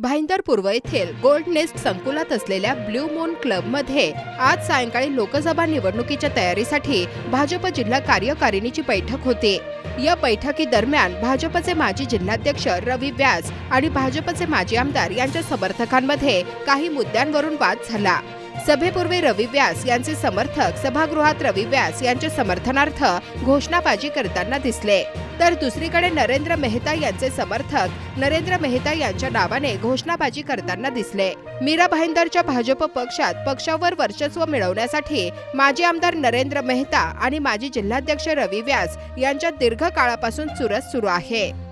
भाईंदर पूर्व येथील gold nest संकुलात असलेल्या ब्ल्यू मून क्लबमध्ये आज सायंकाळी लोकसभा निवडणुकीच्या तयारीसाठी भाजप जिल्हा कार्यकारिणीची बैठक होती. या बैठकीदरम्यान भाजपचे माजी जिल्हाध्यक्ष रवी व्यास आणि भाजपचे माजी आमदार यांच्या समर्थकांमध्ये काही मुद्द्यांवरून वाद झाला. सभेपूर्वी रवी व्यास यांचे समर्थक सभागृहात रवी व्यास यांच्या समर्थनार्थ घोषणाबाजी करताना दिसले. तर दुसरीकडे नरेंद्र मेहता यांचे समर्थक नरेंद्र मेहता यांच्या नावाने घोषणाबाजी करताना दिसले. मीरा भाईंदरच्या भाजप पक्षात पक्षावर वर्चस्व मिळवण्यासाठी माजी आमदार नरेंद्र मेहता आणि माजी जिल्हाध्यक्ष रवी व्यास यांच्या दीर्घ काळापासून चुरस सुरू आहे.